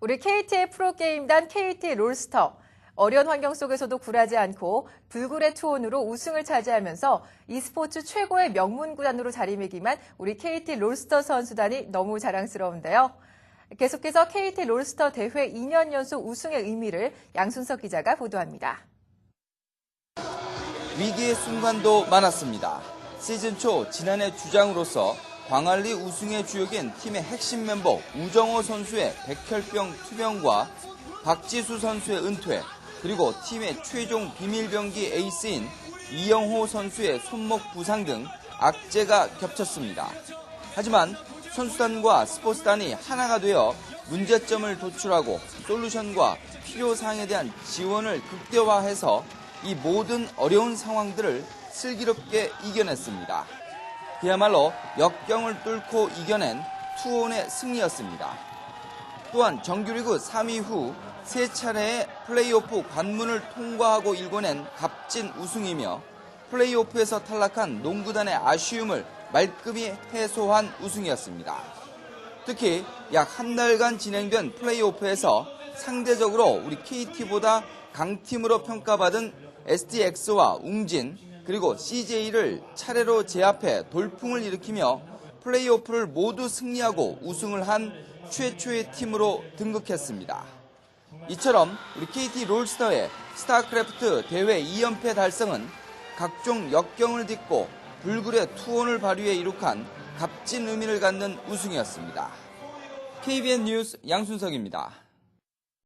우리 KT의 프로게임단 KT 롤스터. 어려운 환경 속에서도 굴하지 않고 불굴의 투혼으로 우승을 차지하면서 e스포츠 최고의 명문 구단으로 자리매김한 우리 KT 롤스터 선수단이 너무 자랑스러운데요. 계속해서 KT 롤스터 대회 2년 연속 우승의 의미를 양순석 기자가 보도합니다. 위기의 순간도 많았습니다. 시즌 초 지난해 주장으로서 광안리 우승의 주역인 팀의 핵심 멤버 우정호 선수의 백혈병 투병과 박지수 선수의 은퇴, 그리고 팀의 최종 비밀병기 에이스인 이영호 선수의 손목 부상 등 악재가 겹쳤습니다. 하지만 선수단과 스포츠단이 하나가 되어 문제점을 도출하고 솔루션과 필요사항에 대한 지원을 극대화해서 이 모든 어려운 상황들을 슬기롭게 이겨냈습니다. 그야말로 역경을 뚫고 이겨낸 투혼의 승리였습니다. 또한 정규리그 3위 후 세 차례의 플레이오프 관문을 통과하고 일궈낸 값진 우승이며 플레이오프에서 탈락한 농구단의 아쉬움을 말끔히 해소한 우승이었습니다. 특히 약 한 달간 진행된 플레이오프에서 상대적으로 우리 KT보다 강팀으로 평가받은 STX와 웅진 그리고 CJ를 차례로 제압해 돌풍을 일으키며 플레이오프를 모두 승리하고 우승을 한 최초의 팀으로 등극했습니다. 이처럼 우리 KT 롤스터의 스타크래프트 대회 2연패 달성은 각종 역경을 딛고 불굴의 투혼을 발휘해 이룩한 값진 의미를 갖는 우승이었습니다. KBN 뉴스 양순석입니다.